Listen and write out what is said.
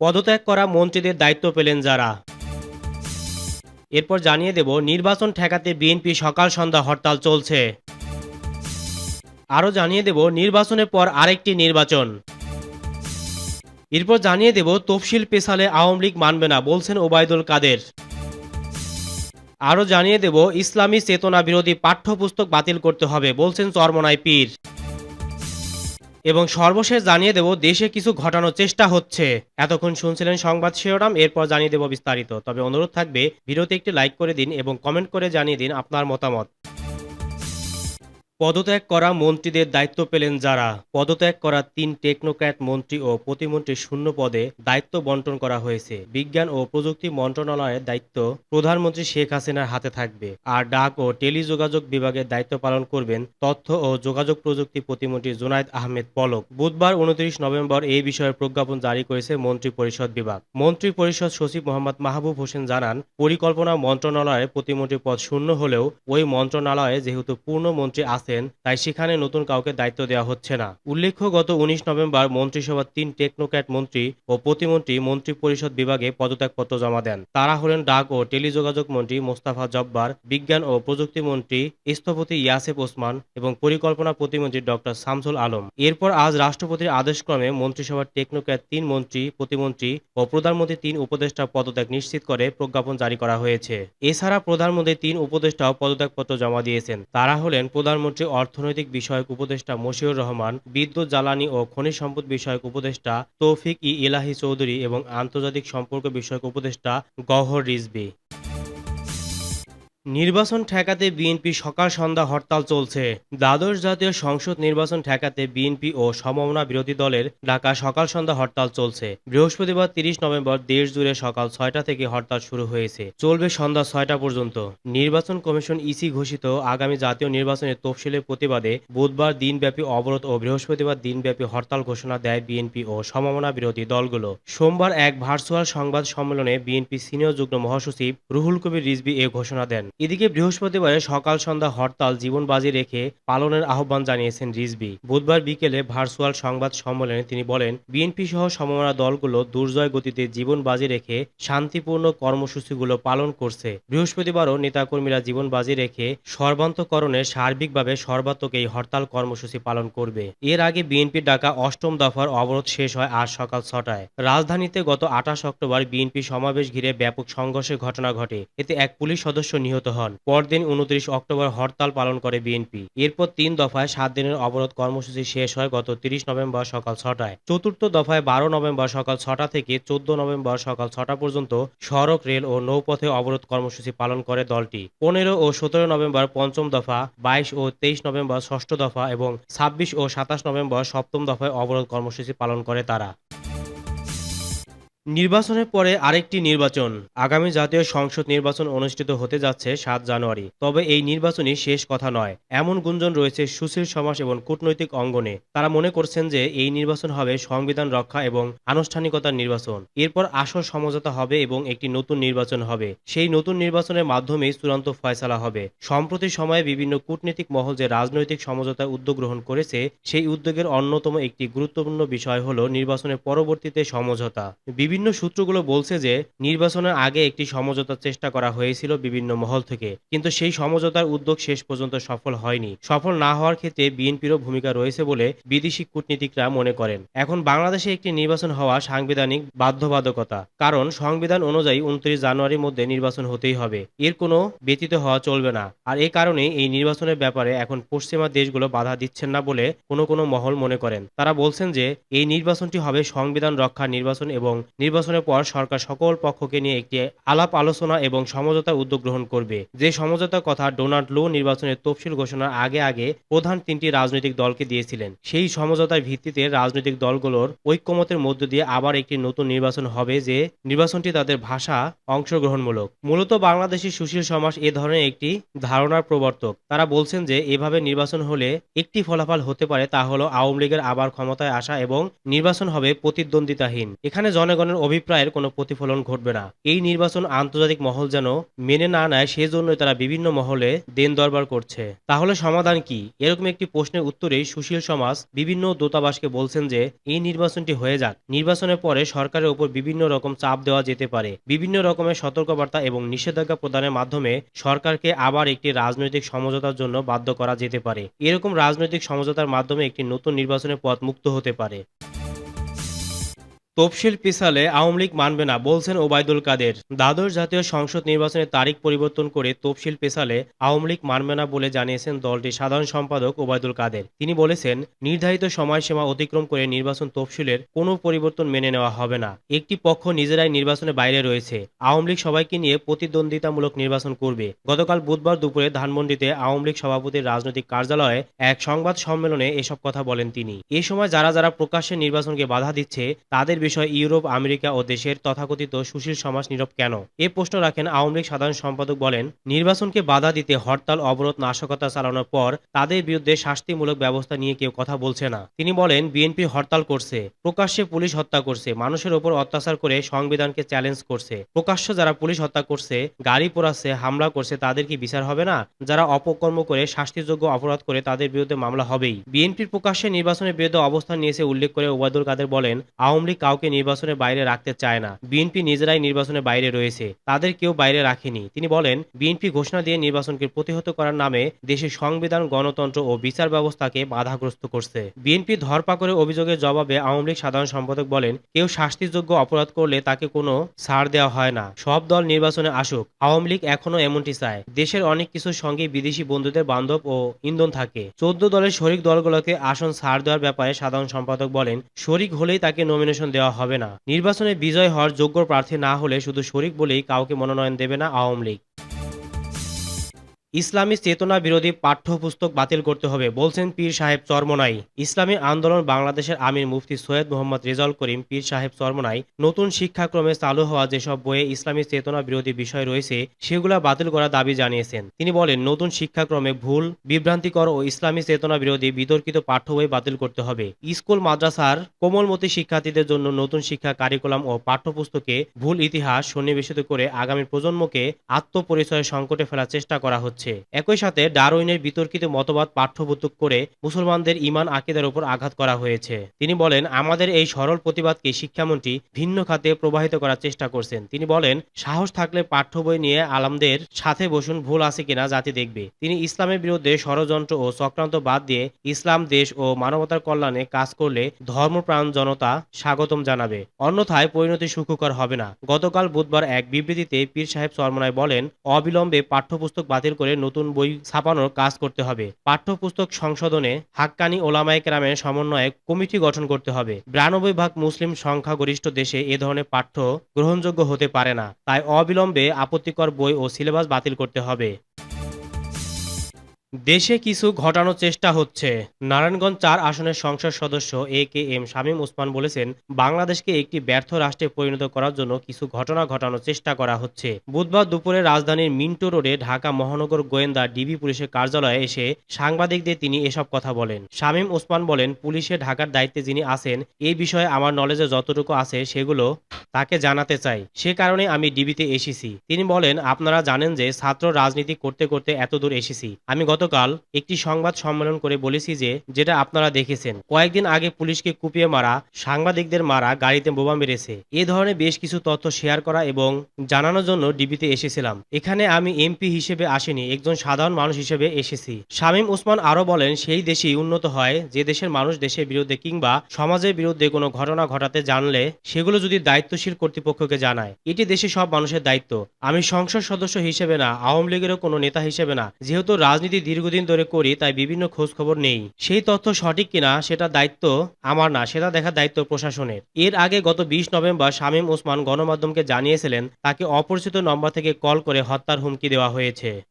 পদত্যাগ করা মন্ত্রীদের দায়িত্ব পেলেন যারা। এরপর জানিয়ে দেব, নির্বাচন ঠেকাতে বিএনপি সকাল সন্ধ্যা হরতাল চলছে। আরও জানিয়ে দেব, নির্বাচনের পর আরেকটি নির্বাচন। এরপর জানিয়ে দেব, তফসিল পেশালে আওয়ামী লীগ মানবে না, বলছেন ওবায়দুল কাদের। আরও জানিয়ে দেব, ইসলামী চেতনা বিরোধী পাঠ্যপুস্তক বাতিল করতে হবে, বলছেন চরমনাই পীর। এবং সর্বশেষ জানিয়ে দেব, দেশে কিছু ঘটানোর চেষ্টা হচ্ছে। এতক্ষণ শুনছিলেন সংবাদ শিরোনাম, এরপর জানিয়ে দেব বিস্তারিত। তবে অনুরোধ থাকবে, ভিডিওতে একটি লাইক করে দিন এবং কমেন্ট করে জানিয়ে দিন আপনার মতামত। পদত্যাগ করা মন্ত্রীদের দায়িত্ব পেলেন যারা। পদত্যাগ করা তিন টেকনোক্র্যাট মন্ত্রী ও প্রতিমন্ত্রী শূন্য পদে দায়িত্ব বন্টন করা হয়েছে। বিজ্ঞান ও প্রযুক্তি মন্ত্রণালয়ের দায়িত্ব প্রধানমন্ত্রী শেখ হাসিনার হাতে থাকবে। আর ডাক ও টেলিযোগাযোগ বিভাগের দায়িত্ব পালন করবেন তথ্য ও যোগাযোগ প্রযুক্তি প্রতিমন্ত্রী জুনাইদ আহমেদ পলক। বুধবার উনত্রিশ নভেম্বর এই বিষয়ে প্রজ্ঞাপন জারি করেছে মন্ত্রী পরিষদ বিভাগ। মন্ত্রী পরিষদ সচিব মোহাম্মদ মাহবুব হোসেন জানান, পরিকল্পনা মন্ত্রণালয়ে প্রতিমন্ত্রী পদ শূন্য হলেও ওই মন্ত্রণালয়ে যেহেতু পূর্ণ মন্ত্রী আছেন, তাই সেখানে নতুন কাউকে দায়িত্ব দেওয়া হচ্ছে না। উল্লেখ্য, গত উনিশ নভেম্বর মন্ত্রিসভার তিন টেকনোক্র্যাট মন্ত্রী ও প্রতিমন্ত্রী মন্ত্রী পরিষদ বিভাগে পদত্যাগপত্র জমা দেন। তারা হলেন ডাক ও টেলিযোগাযোগ মন্ত্রী মোস্তাফা জব্বার, বিজ্ঞান ও প্রযুক্তি মন্ত্রী স্থপতি ইয়াসেফ ওসমান এবং পরিকল্পনা প্রতিমন্ত্রী ডক্টর শামসুল আলম। এরপর আজ রাষ্ট্রপতির আদেশক্রমে মন্ত্রিসভার টেকনোক্র্যাট তিন মন্ত্রী, প্রতিমন্ত্রী ও প্রধানমন্ত্রী তিন উপদেষ্টা পদত্যাগ নিশ্চিত করে প্রজ্ঞাপন জারি করা হয়েছে। এছাড়া প্রধানমন্ত্রী তিন উপদেষ্টাও পদত্যাগপত্র জমা দিয়েছেন। তারা হলেন প্রধানমন্ত্রী অর্থনৈতিক বিষয়ক উপদেষ্টা মশিউর রহমান, বিদ্যুৎ, জ্বালানি ও খনিজ সম্পদ বিষয়ক উপদেষ্টা তৌফিক ই ইলাহি চৌধুরী এবং আন্তর্জাতিক সম্পর্ক বিষয়ক উপদেষ্টা গহর রিজবি নির্বাচন ঠেকাতে বিএনপি সকাল সন্ধ্যা হরতাল চলছে। দ্বাদশ জাতীয় সংসদ নির্বাচন ঠেকাতে বিএনপি ও সমমনা বিরোধী দলের ঢাকা সকাল সন্ধ্যা হরতাল চলছে। বৃহস্পতিবার তিরিশ নভেম্বর দেশ জুড়ে সকাল ছয়টা থেকে হরতাল শুরু হয়েছে। চলবে সন্ধ্যা ছয়টা পর্যন্ত। নির্বাচন কমিশন ইসি ঘোষিত আগামী জাতীয় নির্বাচনের তফসিলের প্রতিবাদে বুধবার দিনব্যাপী অবরোধ ও বৃহস্পতিবার দিনব্যাপী হরতাল ঘোষণা দেয় বিএনপি ও সমমনা বিরোধী দলগুলো। সোমবার এক ভার্চুয়াল সংবাদ সম্মেলনে বিএনপি সিনিয়র যুগ্ম মহাসচিব রুহুল কবির রিজভি এ ঘোষণা দেন। এদিকে বৃহস্পতিবারে সকাল সন্ধ্যা হরতাল জীবন বাজি রেখে পালনের আহ্বান জানিয়েছেন রিজবি বুধবার বিকেলে ভার্চুয়াল সংবাদ সম্মেলনে তিনি বলেন বিএনপি সহ সমমনা দলগুলো দুর্জয় গতিতে জীবন বাজি রেখে শান্তিপূর্ণ কর্মসূচিগুলো পালন করছে। বৃহস্পতিবারও নেতাকর্মীরা জীবন বাজি রেখে সর্বান্তকরণে সার্বিকভাবে সর্বাত্মক এই হরতাল কর্মসূচি পালন করবে। এর আগে বিএনপির ডাকা অষ্টম দফার অবরোধ শেষ হয় আজ সকাল ছটায়। রাজধানীতে গত আঠাশ অক্টোবর বিএনপি সমাবেশ ঘিরে ব্যাপক সংঘর্ষের ঘটনা ঘটে। এতে এক পুলিশ সদস্য নিহত হন। পরদিন উনত্রিশ অক্টোবর হরতাল পালন করে বিএনপি। এরপর তিন দফায় সাত দিনের অবরোধ কর্মসূচি শেষ হয় গত তিরিশ নভেম্বর সকাল ছটায়। চতুর্থ দফায় বারো নভেম্বর সকাল ছটা থেকে চোদ্দ নভেম্বর সকাল ছটা পর্যন্ত সড়ক, রেল ও নৌপথে অবরোধ কর্মসূচি পালন করে দলটি। পনেরো ও সতেরো নভেম্বর পঞ্চম দফা, বাইশ ও তেইশ নভেম্বর ষষ্ঠ দফা এবং ছাব্বিশ ও সাতাশ নভেম্বর সপ্তম দফায় অবরোধ কর্মসূচি পালন করে তারা। নির্বাচনের পরে আরেকটি নির্বাচন। আগামী জাতীয় সংসদ নির্বাচন অনুষ্ঠিত হতে যাচ্ছে সাত জানুয়ারি। তবে এই নির্বাচনই শেষ কথা নয়। এমন গুঞ্জন রয়েছে সুশীল সমাজ এবং কূটনৈতিক অঙ্গনে। তারা মনে করছেন যে এই নির্বাচন হবে সংবিধান রক্ষা এবং আনুষ্ঠানিকতার নির্বাচন। এরপর আসল সমঝোতা হবে এবং একটি নতুন নির্বাচন হবে। সেই নতুন নির্বাচনের মাধ্যমেই চূড়ান্ত ফয়সালা হবে। সম্প্রতি সময়ে বিভিন্ন কূটনীতিক মহল যে রাজনৈতিক সমঝোতার উদ্যোগ গ্রহণ করেছে, সেই উদ্যোগের অন্যতম একটি গুরুত্বপূর্ণ বিষয় হল নির্বাচনের পরবর্তীতে সমঝোতা। বিভিন্ন সূত্রগুলো বলছে যে নির্বাচনের আগে একটি সমঝোতার চেষ্টা করা হয়েছিল বিভিন্ন মহল থেকে। কিন্তু সেই সমঝোতার উদ্যোগ শেষ পর্যন্ত সফল হয়নি। সফল না হওয়ার ক্ষেত্রে বিএনপিরও ভূমিকা রয়েছে বলে বিদেশি কূটনীতিকরা মনে করেন। এখন বাংলাদেশে একটি নির্বাচন হওয়া সাংবিধানিক বাধ্যবাধকতা। কারণ সংবিধান অনুযায়ী উনত্রিশ জানুয়ারির মধ্যে নির্বাচন হতেই হবে। এর কোনো ব্যতীত হওয়া চলবে না। আর এই কারণেই এই নির্বাচনের ব্যাপারে এখন পশ্চিমা দেশগুলো বাধা দিচ্ছেন না বলে কোনো কোনো মহল মনে করেন। তারা বলছেন যে এই নির্বাচনটি হবে সংবিধান রক্ষার নির্বাচন এবং নির্বাচনের পর সরকার সকল পক্ষকে নিয়ে একটি আলাপ আলোচনা এবং সমঝোতার উদ্যোগ গ্রহণ করবে। যে সমঝোতার কথা ডোনাল্ড লো নির্বাচনের তফসিল ঘোষণার আগে আগে প্রধান তিনটি রাজনৈতিক দলকে দিয়েছিলেন। সেই সমঝোতার ভিত্তিতে রাজনৈতিক দলগুলোর ঐক্যমতের মধ্য দিয়ে আবার একটি নতুন নির্বাচন হবে যে নির্বাচনটি তাদের ভাষা অংশগ্রহণমূলক। মূলত বাংলাদেশি সুশীল সমাজ এ ধরনের একটি ধারণার প্রবর্তক। তারা বলছেন যে এভাবে নির্বাচন হলে একটি ফলাফল হতে পারে তা হলো আওয়ামী লীগের আবার ক্ষমতায় আসা এবং নির্বাচন হবে প্রতিদ্বন্দ্বিতাহীন। এখানে জনগণের অভিপ্রায়ের কোনো প্রতিফলন ঘটবে না। এই নির্বাচন আন্তর্জাতিক মহল যেন মেনে না নেয়, সেজন্যই তারা বিভিন্ন মহলে দেন দরবার করছে। তাহলে সমাধান কি? এরকম একটি প্রশ্নের উত্তরেই সুশীল সমাজ বিভিন্ন দূতাবাসকে বলছেন যে, এই নির্বাচনটি হয়ে যাক। নির্বাচনের পরে সরকারের উপর বিভিন্ন রকম চাপ দেওয়া যেতে পারে। বিভিন্ন রকমের সতর্কবার্তা এবং নিষেধাজ্ঞা প্রদানের মাধ্যমে সরকারকে আবার একটি রাজনৈতিক সমঝোতার জন্য বাধ্য করা যেতে পারে। এরকম রাজনৈতিক সমঝোতার মাধ্যমে একটি নতুন নির্বাচনের পথ মুক্ত হতে পারে। তফসিল পিছালে আওয়ামী লীগ মানবে না, বলছেন ওবায়দুল কাদের। দ্বাদশ জাতীয় সংসদ নির্বাচনের তারিখ পরিবর্তন করে তফসিল পেছালে আওয়ামী লীগ মানবে না বলে জানিয়েছেন দলটির সাধারণ সম্পাদক ওবায়দুল কাদের। তিনি বলেছেন, নির্ধারিত সময়সীমা অতিক্রম করে নির্বাচন তফসিলের কোনো পরিবর্তন মেনে নেওয়া হবে না। একটি পক্ষ নিজেরাই নির্বাচনের বাইরে রয়েছে। আওয়ামী লীগ সবাইকে নিয়ে প্রতিদ্বন্দ্বিতামূলক নির্বাচন করবে। গতকাল বুধবার দুপুরে ধানমন্ডিতে আওয়ামী লীগ সভাপতির রাজনৈতিক কার্যালয়ে এক সংবাদ সম্মেলনে এসব কথা বলেন তিনি। এ সময় যারা যারা প্রকাশ্যে নির্বাচনকে বাধা দিচ্ছে, তাদের বিষয়ে ইউরোপ, আমেরিকা ও দেশের তথাকথিত সুশীল সমাজ নীরব কেন? এ প্রশ্ন রাখেন আওয়ামী লীগ সাধারণ সম্পাদক বলেন, নির্বাচনকে বাধা দিতে হরতাল, অবরোধ, নাশকতা চালানোর পর তাদের বিরুদ্ধে শাস্তিমূলক ব্যবস্থা নিয়ে কেউ কথা বলছে না। তিনি বলেন, বিএনপি হরতাল করছে, প্রকাশ্যে পুলিশ হত্যা করছে, মানুষের ওপর অত্যাচার করে সংবিধানকে চ্যালেঞ্জ করছে। প্রকাশ্য যারা পুলিশ হত্যা করছে, গাড়ি পোড়াচ্ছে, হামলা করছে, তাদের কি বিচার হবে না? যারা অপকর্ম করে, শাস্তিযোগ্য অপরাধ করে তাদের বিরুদ্ধে মামলা হবেই। বিএনপির প্রকাশ্যে নির্বাচনের বিরুদ্ধে অবস্থান নিয়েছে উল্লেখ করে ওবায়দুল কাদের বলেন, আওয়ামী লীগ কাউকে নির্বাচনের বাইরে রাখতে চায় না। বিএনপি নিজেরাই নির্বাচনের বাইরে রয়েছে। তাদের কেউ বাইরে রাখেনি। তিনি বলেন, বিএনপি ঘোষণা দিয়ে নির্বাচনকে প্রতিহত করার নামে দেশের সংবিধান, গণতন্ত্র ও বিচার ব্যবস্থাকে বাধাগ্রস্ত করছে। বিএনপি ধরপাকড়ে অভিযোগের জবাবে আওয়ামী লীগ সাধারণ সম্পাদক বলেন, কেউ শাস্তিযোগ্য অপরাধ করলে তাকে কোনো ছাড় দেওয়া হয় না। সব দল নির্বাচনে আসুক। আওয়ামী লীগ এখনও এমনটি চায়। দেশের অনেক কিছুর সঙ্গে বিদেশি বন্ধুদের বান্ধব ও ইন্ধন থাকে। চোদ্দ দলের শরিক দলগুলোকে আসন ছাড় দেওয়ার ব্যাপারে সাধারণ সম্পাদক বলেন, শরিক হলেই তাকে নমিনেশন দেওয়া হবে না। নির্বাচনে বিজয় হওয়ার যোগ্য প্রার্থী না হলে শুধু শরিক বলেই কাউকে মনোনয়ন দেবে না আওয়ামী লীগ। ইসলামী চেতনা বিরোধী পাঠ্যপুস্তক বাতিল করতে হবে, বলছেন পীর সাহেব চরমনাই। ইসলামী আন্দোলন বাংলাদেশের আমির মুফতি সৈয়দ মোহাম্মদ রেজাউল করিম, পীর সাহেব চরমনাই, নতুন শিক্ষাক্রমে চালু হওয়া যেসব বইয়ে ইসলামী চেতনা বিরোধী বিষয় রয়েছে, সেগুলা বাতিল করার দাবি জানিয়েছেন। তিনি বলেন, নতুন শিক্ষাক্রমে ভুল, বিভ্রান্তিকর ও ইসলামী চেতনা বিরোধী বিতর্কিত পাঠ্য বই বাতিল করতে হবে। স্কুল, মাদ্রাসার কোমলমতি শিক্ষার্থীদের জন্য নতুন শিক্ষা কারিকুলাম ও পাঠ্যপুস্তকে ভুল ইতিহাস সন্নিবেশিত করে আগামী প্রজন্মকে আত্মপরিচয়ের সংকটে ফেলার চেষ্টা করা হচ্ছে। একই সাথে ডারউইনের বিতর্কিত মতবাদ পাঠ্যপুস্তক করে মুসলমানদের ইমান আকিদের উপর আঘাত করা হয়েছে। তিনি বলেন, আমাদের এই সরল প্রতিবাদকে শিক্ষামন্ত্রী ভিন্ন খাতে প্রবাহিত করার চেষ্টা করছেন। তিনি বলেন, সাহস থাকলে পাঠ্য বই নিয়ে আলামদের সাথে বসুন, ভুল আছে কিনা জাতি দেখবে। তিনি ইসলামের বিরুদ্ধে ষড়যন্ত্র ও চক্রান্ত বাদ দিয়ে ইসলাম, দেশ ও মানবতার কল্যাণে কাজ করলে ধর্মপ্রাণ জনতা স্বাগতম জানাবে। অন্যথায় পরিণতি সুখকর হবে না। গতকাল বুধবার এক বিবৃতিতে পীর সাহেব চরমনায় বলেন, অবিলম্বে পাঠ্যপুস্তক বাতিল করে নতুন বই ছাপানোর কাজ করতে হবে। পাঠ্যপুস্তক সংশোধনে হাক্কানি ওলামায় কেরামের সমন্বয়ে কমিটি গঠন করতে হবে। বিরানব্বই ভাগ মুসলিম সংখ্যাগরিষ্ঠ দেশে এ ধরনের পাঠ্য গ্রহণযোগ্য হতে পারে না। তাই অবিলম্বে আপত্তিকর বই ও সিলেবাস বাতিল করতে হবে। দেশে কিছু ঘটানোর চেষ্টা হচ্ছে। নারায়ণগঞ্জ চার আসনের সংসদ সদস্য A K M Shamim Osman বলেছেন, বাংলাদেশকে একটি ব্যর্থ রাষ্ট্রে পরিণত করার জন্য কিছু ঘটনা ঘটানোর চেষ্টা করা হচ্ছে। বুধবার দুপুরে রাজধানীর মিন্টো রোডে ঢাকা মহানগর গোয়েন্দা ডিবি পুলিশের কার্যালয়ে এসে সাংবাদিকদের তিনি এসব কথা বলেন। শামীম ওসমান বলেন, পুলিশে ঢাকার দায়িত্বে যিনি আছেন এই বিষয়ে আমার নলেজে যতটুকু আছে সেগুলো তাকে জানাতে চাই। সে কারণে আমি ডিবিতে এসেছি। তিনি বলেন, আপনারা জানেন যে ছাত্র রাজনীতি করতে করতে এত দূর এসেছি। আমি গতকাল একটি সংবাদ সম্মেলন করে বলেছি যে, যেটা আপনারা দেখেছেন। কয়েকদিন আগে পুলিশকে কুপিয়ে মারা, সাংবাদিকদের মারা গাড়িতে বোমা মেরেছে। এ ধরনের বেশ কিছু তথ্য শেয়ার করা এবং জানানোর জন্য ডিবিতে এসেছিলাম। এখানে আমি এমপি হিসেবে আসিনি, একজন সাধারণ মানুষ হিসেবে এসেছি। শামীম উসমান আরও বলেন, সেই দেশই উন্নত হয়, যে দেশের মানুষ দেশের বিরুদ্ধে কিংবা সমাজের বিরুদ্ধে কোনো ঘটনা ঘটাতে জানলে, সেগুলো যদি দায়িত্বশীল কর্তৃপক্ষকে জানায়। এটি দেশে সব মানুষের দায়িত্ব। আমি সংসদ সদস্য হিসেবে না, আওয়ামী লীগেরও কোনো নেতা হিসেবে না। যেহেতু রাজনীতি দীর্ঘদিন ধরে করি, তাই বিভিন্ন খোঁজ খবর নেই। সেই তথ্য সঠিক কিনা, সেটা দায়িত্ব আমার না, সেটা দেখার দায়িত্ব প্রশাসনের। এর আগে গত বিশ নভেম্বর শামীম ওসমান গণমাধ্যমকে জানিয়েছিলেন, তাকে অপরিচিত নম্বর থেকে কল করে হত্যার হুমকি দেওয়া হয়েছে।